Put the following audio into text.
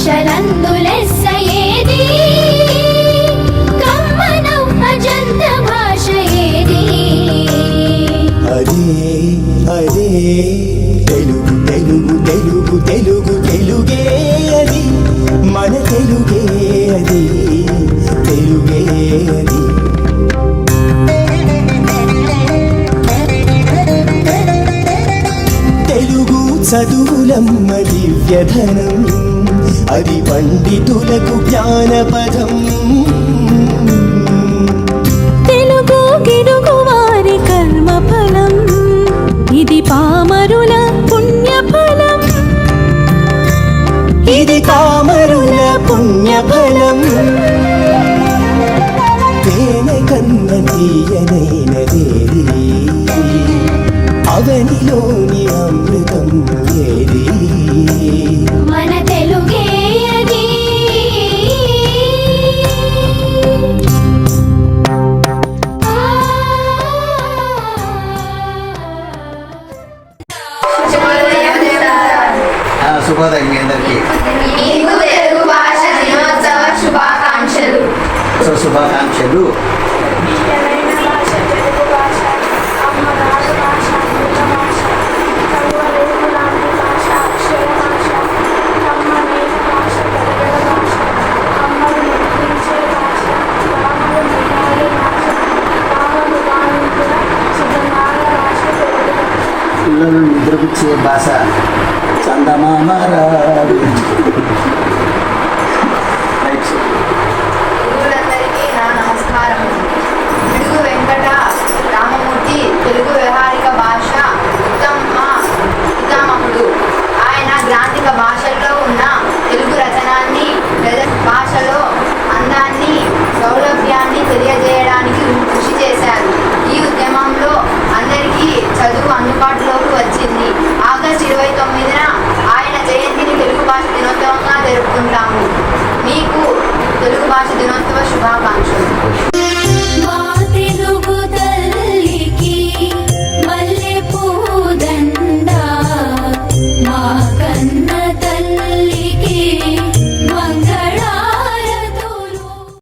భాషలందులెస్సయేది కమ్మనవ్వ జంత భాష ఏది అదే అదే తెలుగు తెలుగు తెలుగు తెలుగు తెలుగే అది. మన తెలుగే అది. తెలుగే చదువులమ్మ దివ్యధనం. అది పండితులకు జ్ఞానపదం. తెలుగు గిడుగు వారి కర్మ ఫలం ఇది పామరుల పుణ్య ఫలం ఇది కామరుల పుణ్యఫలం. తేనె కన్న తీయనైనదేది అవనిలోని అమృతం ఏది? శుభోదయం మీ అందరికీ శుభాకాంక్షలు. సో శుభాకాంక్షలు. लल द्रवित से बासा चंदा मामा వచ్చింది. ఆగస్టు ఇరవై తొమ్మిదిన ఆయన జయంతిని తెలుగు భాష దినోత్సవంగా జరుపుకుంటాము. మీకు తెలుగు భాష దినోత్సవ శుభాకాంక్షలు.